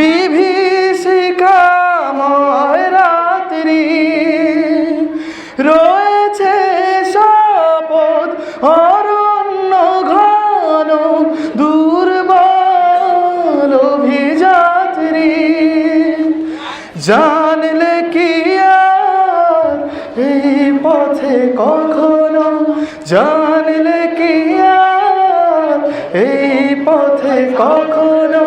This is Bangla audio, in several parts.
বিভীষিকাময় রাত্রি। রয়েছে শপথ অরণ্য ঘন দুর্বল অভিযাত্রী। জানলে কি এই পথে কখনো? জানলে কি এই পথে কখনো?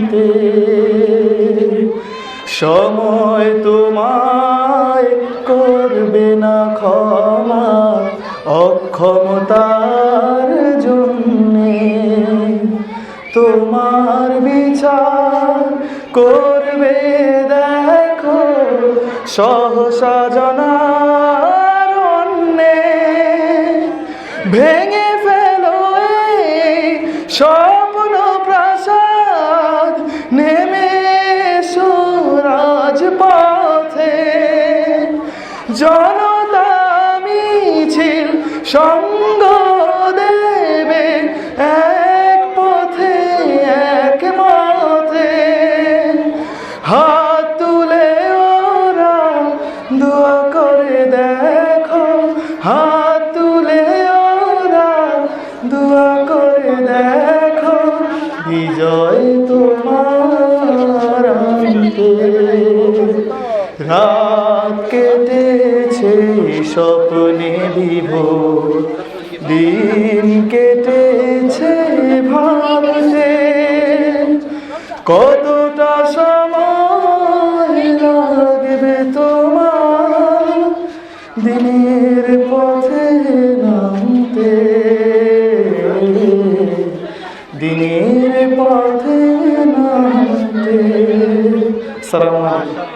নামতে সময় তোমায় করবে না ক্ষমা অক্ষমতার জন্যে। তোমার বিচার করবে, দেখো, সহসা জনার অন্যে। ভেঙে ফেলো এই জনতা মিছিল সঙ্গ দেবে এক পথে, এক মতে। হাত তুলে ওরা দোয়া করে, দেখো। হাত তুলে ওরা দোয়া করে, দেখো। বিজয় তোমার রাত কেটেছে স্বপ্নে বিভোর দিন কেটেছে ভাবতে কতটা সময় লাগবে তোমার দিনের পথে নামতে? দিনের পথে নামতে। সালাম আলাইকুম।